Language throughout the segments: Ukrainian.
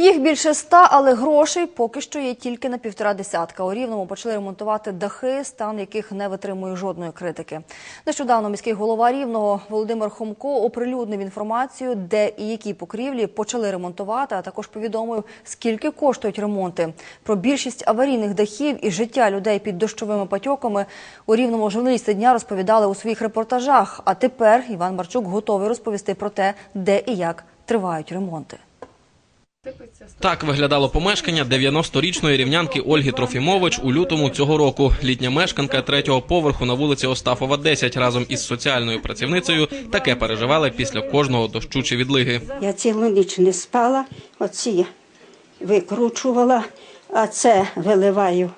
Їх більше ста, але грошей поки що є тільки на півтора десятка. У Рівному почали ремонтувати дахи, стан яких не витримує жодної критики. Нещодавно міський голова Рівного Володимир Хомко оприлюднив інформацію, де і які покрівлі почали ремонтувати, а також повідомив, скільки коштують ремонти. Про більшість аварійних дахів і життя людей під дощовими патьоками у Рівному журналісти дня розповідали у своїх репортажах. А тепер Іван Марчук готовий розповісти про те, де і як тривають ремонти. Так виглядало помешкання 90-річної рівнянки Ольги Трофімович у лютому цього року. Літня мешканка третього поверху на вулиці Остафова 10 разом із соціальною працівницею таке переживали після кожного дощу чи відлиги. Я цілу ніч не спала, оці викручувала, а це виливаю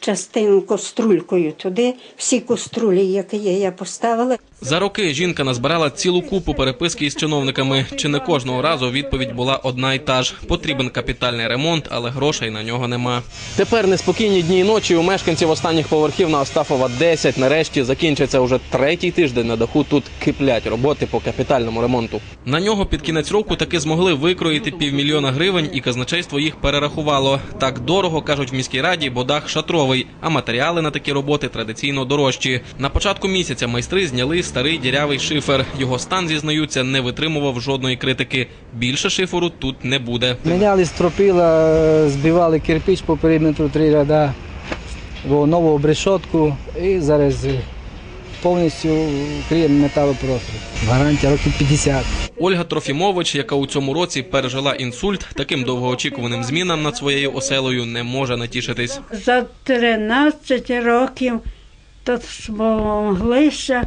частину кострулькою туди. Всі кострулі, які є, я поставила. За роки жінка назбирала цілу купу переписки із чиновниками. Чи не кожного разу відповідь була одна й та ж: потрібен капітальний ремонт, але грошей на нього нема. Тепер неспокійні дні і ночі у мешканців останніх поверхів на Остафова 10 нарешті закінчиться уже третій тиждень на даху. Тут киплять роботи по капітальному ремонту. На нього під кінець року таки змогли викроїти півмільйона гривень, і казначейство їх перерахувало. Так дорого кажуть в міській раді, бо дах шатровий, а матеріали на такі роботи традиційно дорожчі. На початку місяця майстри зняли старий дірявий шифер. Його стан зізнаються не витримував жодної критики. Більше шиферу тут не буде. Міняли стропила, е, збивали кирпич по периметру три ряда, во нову обрешотку і зараз повністю криємо металопрофіль. Гарантія років 50. Ольга Трофімович, яка у цьому році пережила інсульт, таким довгоочікуваним змінам над своєю оселею не може натішитись. За 13 років тут змоглися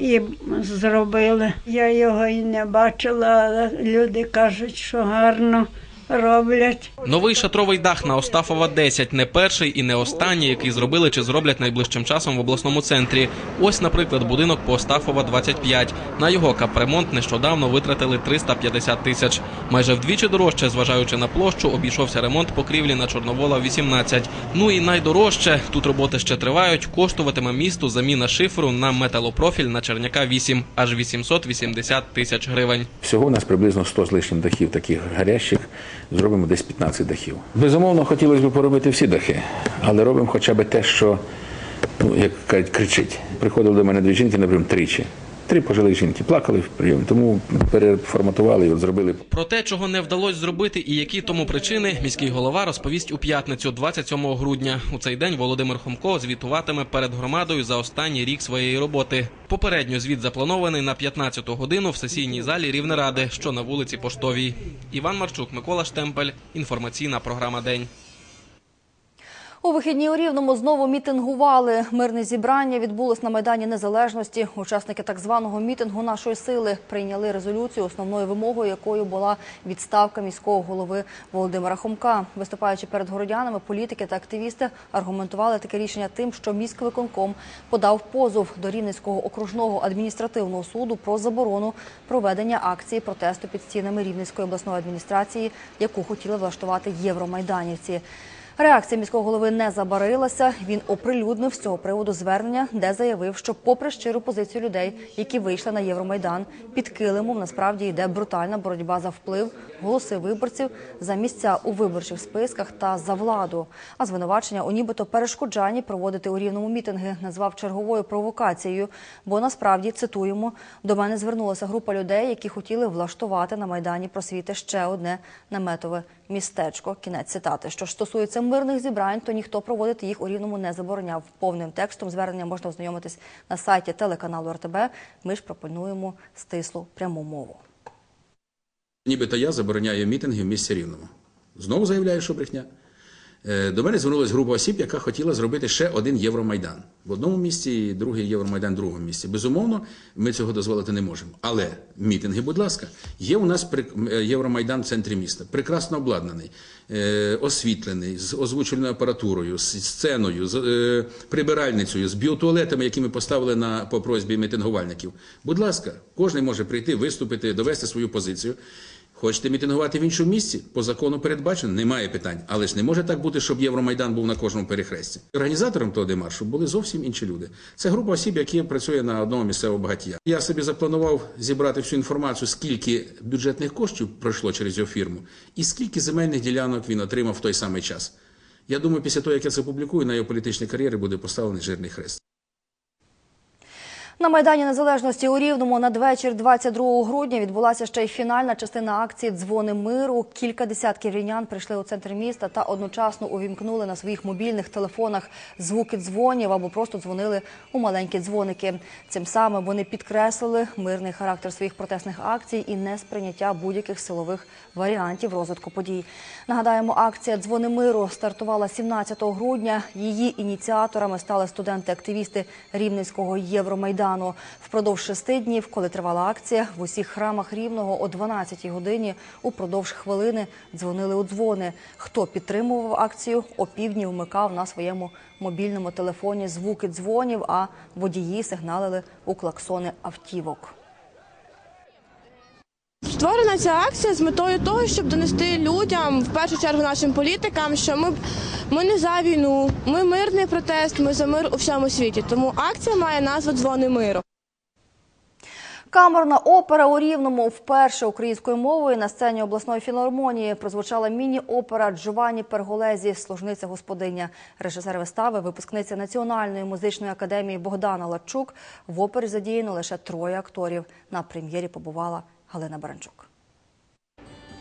і зробили. Я його і не бачила, але люди кажуть, що гарно роблять. Новий шатровий дах на Остафова 10 не перший і не останній, який зробили чи зроблять найближчим часом в обласному центрі. Ось, наприклад, будинок по Остафова 25. На його капремонт нещодавно витратили 350 тисяч. Майже вдвічі дорожче, зважаючи на площу, обійшовся ремонт покрівлі на Чорновола 18. Ну і найдорожче тут роботи ще тривають. Коштуватиме місту заміна шиферу на металопрофіль на Черняка 8, аж 880 тисяч гривень. Всього у нас приблизно 100 з лишнім дахів таких гарящих. Зробимо десь 15 дахів. Безумовно, хотілося б поробити всі дахи, але робимо хоча б те, що, ну, як кажуть, кричить. Приходили до мене дві жінки, наприклад, тричі. Три пожилих жінки плакали в прийомі, тому переформатували і зробили Про те, чого не вдалося зробити і які тому причини, міський голова розповість у п'ятницю, 27 грудня. У цей день Володимир Хомко звітуватиме перед громадою за останній рік своєї роботи. Попередньо звіт запланований на 15 годину в сесійній залі Рівнеради, що на вулиці Поштовій. Іван Марчук, Микола Штемпель. Інформаційна програма День. У вихідні у Рівному знову мітингували. Мирне зібрання відбулось на Майдані Незалежності. Учасники так званого мітингу нашої сили прийняли резолюцію, основною вимогою якою була відставка міського голови Володимира Хомка. Виступаючи перед городянами, політики та активісти аргументували таке рішення тим, що міськвиконком подав позов до Рівненського окружного адміністративного суду про заборону проведення акції протесту під стінами Рівненської обласної адміністрації, яку хотіли влаштувати євромайданівці. Реакція міського голови не забарилася. Він оприлюднив з цього приводу звернення, де заявив, що, попри щиру позицію людей, які вийшли на Євромайдан, під килимом насправді йде брутальна боротьба за вплив, голоси виборців, за місця у виборчих списках та за владу. А звинувачення у нібито перешкоджанні проводити у рівному мітинги назвав черговою провокацією. Бо насправді цитуємо до мене звернулася група людей, які хотіли влаштувати на майдані просвіти ще одне наметове містечко. Кінець цитати. Що ж стосується мирних зібрань, то ніхто проводити їх у рівному не забороняв. Повним текстом звернення можна ознайомитись на сайті телеканалу РТБ. Ми ж пропонуємо стислу пряму мову. Нібито я забороняю мітинги в місті Рівному. Знову заявляю, що брехня. Е, До мене звернулася група осіб, яка хотіла зробити ще один Євромайдан в одному місці і другий Євромайдан в другому місці. Безумовно, ми цього дозволити не можемо. Але мітинги, будь ласка, є у нас е, Євромайдан в центрі міста, прекрасно обладнаний, е, освітлений, з озвучувальною апаратурою, з сценою, з прибиральницею, з біотуалетами, які ми поставили на по просьбі мітингувальників. Будь ласка, кожен може прийти, виступити, довести свою позицію. Хочете мітингувати в іншому місці? По закону передбачено, немає питань. Але ж не може так бути, щоб Євромайдан був на кожному перехресті. Організатором того демаршу були зовсім інші люди. Це група осіб, які працює на одному місцевого багатія. Я собі запланував зібрати всю інформацію, скільки бюджетних коштів пройшло через його фірму, і скільки земельних ділянок він отримав в той самий час. Я думаю, після того, як я це публікую, на його політичній кар'єрі буде поставлений жирний хрест. На Майдані Незалежності у Рівному надвечір 22 грудня відбулася ще й фінальна частина акції Дзвони миру. Кілька десятків рівнян прийшли у центр міста та одночасно увімкнули на своїх мобільних телефонах звуки дзвонів або просто дзвонили у маленькі дзвоники. Цим самим вони підкреслили мирний характер своїх протестних акцій і несприйняття будь-яких силових варіантів розвитку подій. Нагадаємо, акція Дзвони миру стартувала 17 грудня. Її ініціаторами стали студенти-активісти Рівненського Євромайдану. Впродовж шести днів, коли тривала акція, в усіх храмах Рівного о 12-й годині упродовж хвилини дзвонили у дзвони. Хто підтримував акцію, опівдні вмикав на своєму мобільному телефоні звуки дзвонів, а водії сигналили у клаксони автівок. Створена ця акція з метою того, щоб донести людям, в першу чергу нашим політикам, що ми, ми не за війну, ми мирний протест, ми за мир у всьому світі. Тому акція має назву Дзвони миру. Камерна опера у Рівному вперше українською мовою на сцені обласної філармонії прозвучала міні-опера Джованні Перголезі Служниця господиня. Режисер вистави, випускниця Національної музичної академії Богдана Ларчук. В опері задіяно лише троє акторів. На прем'єрі побувала Галина Баранчук.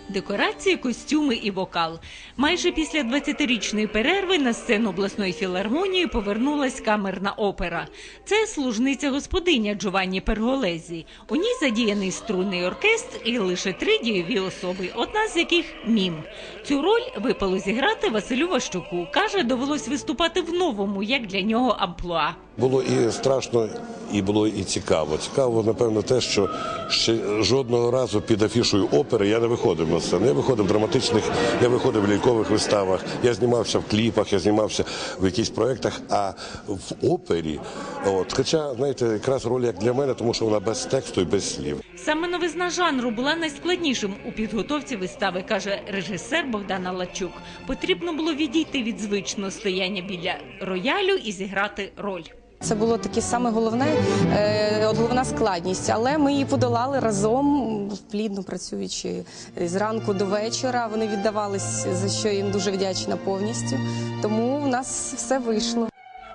Декорації, костюми і вокал. Майже після 20-річної перерви на сцену обласної філармонії повернулась камерна опера. Це служниця господиня Джованні Перголезі. У ній задіяний струнний оркестр і лише три дієві особи, одна з яких мім. Цю роль випало зіграти Василю Ващуку. Каже, довелось виступати в новому, як для нього амплуа. Було і страшно, і було і цікаво. Цікаво, напевно, те, що ще жодного разу під афішою опери я не виходив на сцену. Я виходив в драматичних, я виходив в лялькових виставах, я знімався в кліпах, я знімався в якихось проєктах, а в опері, от, хоча, знаєте, якраз роль як для мене, тому що вона без тексту і без слів. Саме новизна жанру була найскладнішим у підготовці вистави, каже режисер Богдана Лачук. Потрібно було відійти від звичного стояння біля роялю і зіграти роль. Це було таке саме головне, е, от головна складність, але ми її подолали разом, плідно працюючи з ранку до вечора. Вони віддавались, за що їм дуже вдячна повністю. Тому в нас все вийшло.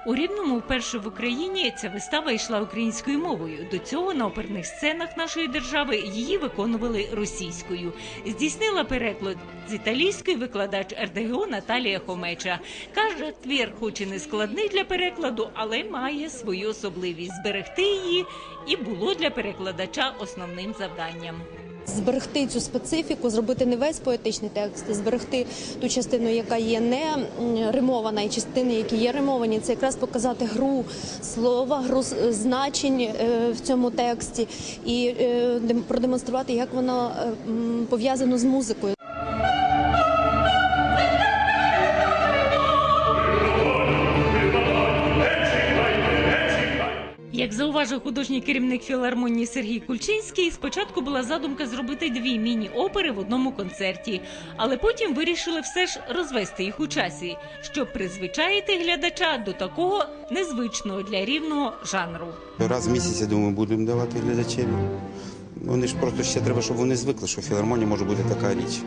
У Рівному вперше в Україні ця вистава йшла українською мовою. До цього на оперних сценах нашої держави її виконували російською. Здійснила переклад з італійської викладач РДГО Наталія Хомеча. Каже, твір, хоч і не складний для перекладу, але має свою особливість зберегти її, і було для перекладача основним завданням. Зберегти цю специфіку, зробити не весь поетичний текст, зберегти ту частину, яка є не римована, і частини, які є римовані, це якраз показати гру слова, гру значень е, в цьому тексті і е, продемонструвати, як воно е, пов'язано з музикою. Як зауважив художній керівник філармонії Сергій Кульчинський, спочатку була задумка зробити дві міні-опери в одному концерті, але потім вирішили все ж розвести їх у часі, щоб призвичаїти глядача до такого незвичного для рівного жанру. Раз в місяць, я думаю, будемо давати глядачеві. Вони ж просто ще треба, щоб вони звикли, що в філармонії може бути така річ,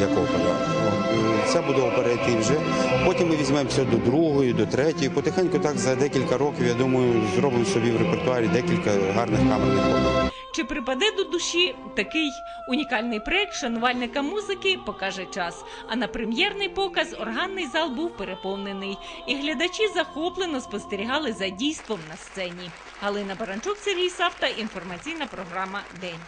як опера. Ця буде опера вже. Потім ми візьмемося до другої, до третьої. Потихеньку так за декілька років, я думаю, зробимо собі в репертуарі декілька гарних камерних опер. Чи припаде до душі такий унікальний проект шанувальника музики покаже час. А на прем'єрний показ органний зал був переповнений, і глядачі захоплено спостерігали за дійством на сцені. Галина Баранчук, Сергій Савта, інформаційна програма День.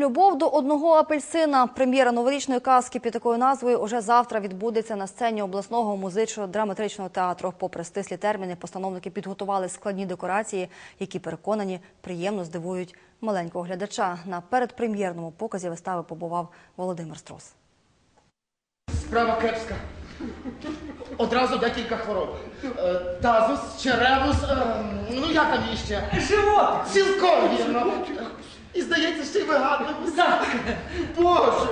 Любов до одного апельсина. Прем'єра новорічної казки під такою назвою уже завтра відбудеться на сцені обласного музично-драматичного театру. Попри стислі терміни, постановники підготували складні декорації, які переконані приємно здивують маленького глядача. На передпрем'єрному показі вистави побував Володимир Строс. Справа кепська. Одразу декілька хвороб. Е, Тазус, черевус, е, ну як там її ще? Живот! Цілком вірно. І здається, ще й вигадливус. Боже,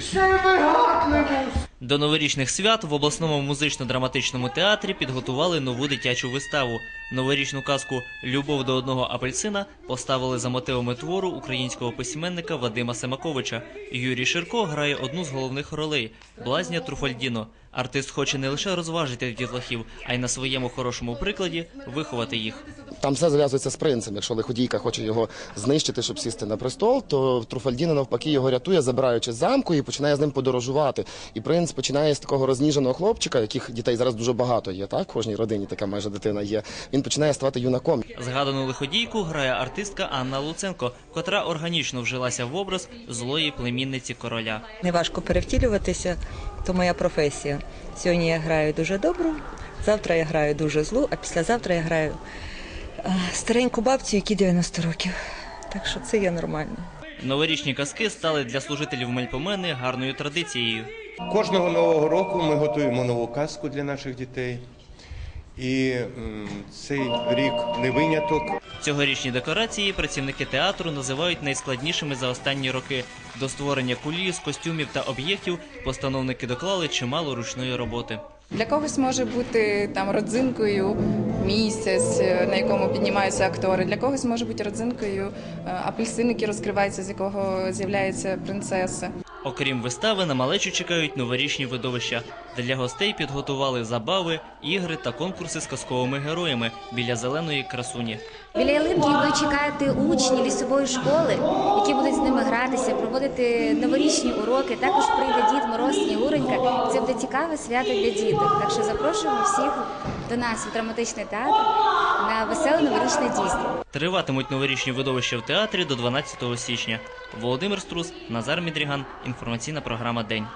ще й вигадливус. До новорічних свят в обласному музично-драматичному театрі підготували нову дитячу виставу. Новорічну казку Любов до одного апельсина поставили за мотивами твору українського письменника Вадима Семаковича. Юрій Ширко грає одну з головних ролей Блазня Труфальдіно. Артист хоче не лише розважити дітлахів, а й на своєму хорошому прикладі виховати їх. Там все зв'язується з принцем. Якщо лиходійка хоче його знищити, щоб сісти на престол, то Труфальдіно навпаки його рятує, забираючи з замку і починає з ним подорожувати. І принц починає з такого розніженого хлопчика, яких дітей зараз дуже багато є. Так, в кожній родині така майже дитина є. Він починає ставати юнаком. Згадану лиходійку грає артистка Анна Луценко, котра органічно вжилася в образ злої племінниці короля. Неважко перевтілюватися, то моя професія. Сьогодні я граю дуже добру, завтра я граю дуже злу, а післязавтра я граю е, стареньку бабцю, якій 90 років. Так що це є нормально. Новорічні казки стали для служителів Мельпомени гарною традицією. Кожного нового року ми готуємо нову казку для наших дітей. І цей рік не виняток. Цьогорічні декорації працівники театру називають найскладнішими за останні роки. До створення куліс, костюмів та об'єктів постановники доклали чимало ручної роботи. Для когось може бути там родзинкою місяць, е, на якому піднімаються актори. Для когось може бути родзинкою е, апельсин, який розкривається, з якого з'являється принцеса. Окрім вистави, на малечу чекають новорічні видовища. Для гостей підготували забави, ігри та конкурси з казковими героями біля зеленої красуні. Біля ялинки будуть чекати учні лісової школи, які будуть з ними гратися, проводити новорічні уроки. Також прийде дід Мороз Снігуренька. Це буде цікаве свято для діток. Так що запрошуємо всіх до нас в драматичний театр на веселе новорічне дійство. Триватимуть новорічні видовища в театрі до 12 січня. Володимир Струс, Назар Мідріган. Інформаційна програма День.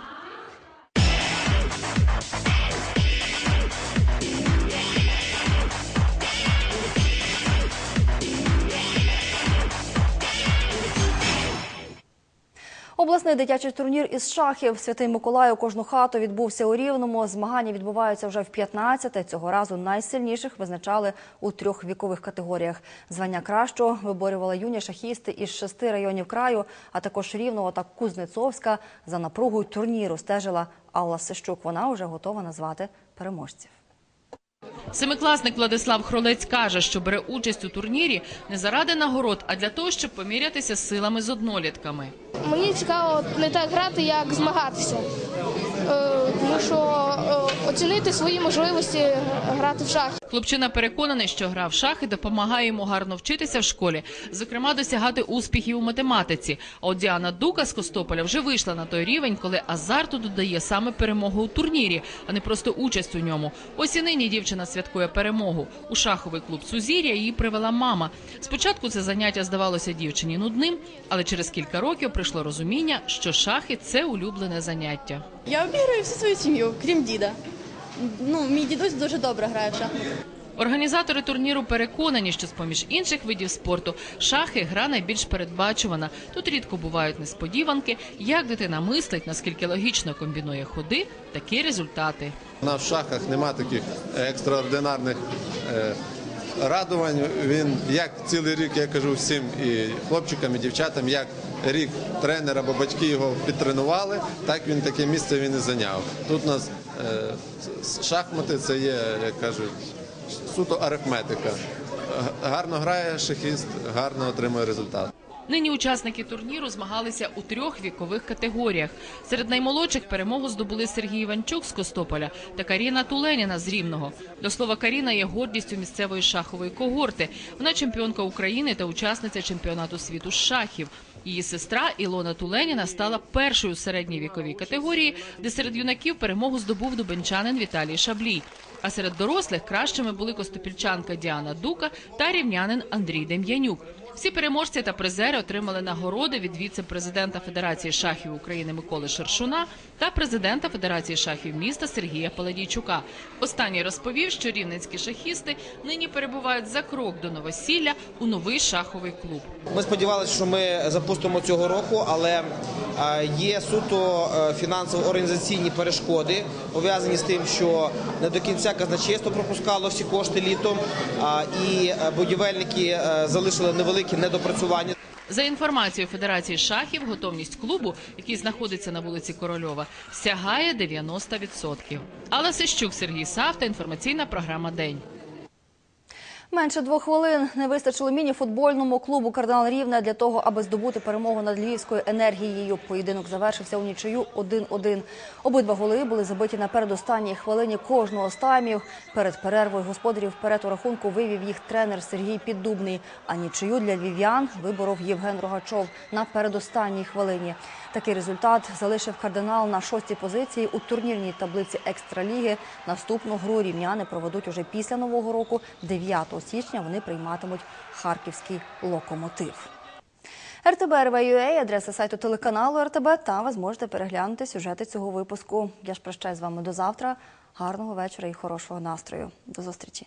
Обласний дитячий турнір із шахів Святий Миколай у кожну хату відбувся у Рівному. Змагання відбуваються вже в 15-те. Цього разу найсильніших визначали у трьох вікових категоріях. Звання кращого виборювали юні шахісти із шести районів краю, а також Рівного та Кузнецовська. За напругою турніру стежила Алла Сищук. Вона вже готова назвати переможців. Семикласник Владислав Хролець каже, що бере участь у турнірі не заради нагород, а для того, щоб помірятися силами з однолітками. Мені цікаво не так грати, як змагатися. Тому що е, оцінити свої можливості грати в шахи. Хлопчина переконаний, що гра в шахи допомагає йому гарно вчитися в школі, зокрема досягати успіхів у математиці. А от Діана Дука з Костополя вже вийшла на той рівень, коли азарту додає саме перемогу у турнірі, а не просто участь у ньому. Ось і нині дівчина святкує перемогу. У шаховий клуб Сузір'я її привела мама. Спочатку це заняття здавалося дівчині нудним, але через кілька років прийшло розуміння, що шахи це улюблене заняття. Я обіграю всю свою сім'ю, крім діда. Ну, мій дідусь дуже добре грає в шахмати. Організатори турніру переконані, що з-поміж інших видів спорту шахи гра найбільш передбачувана. Тут рідко бувають несподіванки, як дитина мислить, наскільки логічно комбінує ходи, такі результати. У нас в шахах нема таких екстраординарних е, радувань. Він як цілий рік, я кажу всім і хлопчикам, і дівчатам, як рік тренер або батьки його підтренували, так він таке місце він і зайняв. Тут у нас е, шахмати це є, як кажуть, суто арифметика. Гарно грає шахіст, гарно отримує результат. Нині учасники турніру змагалися у трьох вікових категоріях. Серед наймолодших перемогу здобули Сергій Іванчук з Костополя та Каріна Туленіна з Рівного. До слова, Каріна є гордістю місцевої шахової когорти. Вона чемпіонка України та учасниця чемпіонату світу з шахів. Її сестра Ілона Туленіна стала першою у середній віковій категорії, де серед юнаків перемогу здобув дубенчанин Віталій Шаблій. А серед дорослих кращими були костопільчанка Діана Дука та рівнянин Андрій Дем'янюк. Всі переможці та призери отримали нагороди від віце-президента Федерації шахів України Миколи Шершуна та президента Федерації шахів міста Сергія Паладійчука. Останній розповів, що рівненські шахісти нині перебувають за крок до новосілля у новий шаховий клуб. Ми сподівалися, що ми запустимо цього року, але є суто е, фінансово-організаційні перешкоди, пов'язані з тим, що не до кінця казначейство пропускало всі кошти літом, і е, будівельники е, залишили невеликі великі недопрацювання. За інформацією Федерації шахів, готовність клубу, який знаходиться на вулиці Корольова, сягає 90%. Алла Сищук, Сергій Савта, інформаційна програма День. Менше двох хвилин не вистачило міні-футбольному клубу Кардинал Рівне для того, аби здобути перемогу над львівською енергією. Поєдинок завершився у нічию 1-1. Обидва голи були забиті на передостанній хвилині кожного з таймів. Перед перервою господарів вперед у рахунку вивів їх тренер Сергій Піддубний. А нічию для львів'ян виборов Євген Рогачов на передостанній хвилині. Такий результат залишив кардинал на шостій позиції у турнірній таблиці екстраліги. Наступну гру рівняни проведуть уже після нового року. 9 січня вони прийматимуть харківський локомотив. РТБ РВ.UA, адреса сайту телеканалу РТБ. Там ви зможете переглянути сюжети цього випуску. Я ж прощаюсь з вами до завтра. Гарного вечора і хорошого настрою. До зустрічі.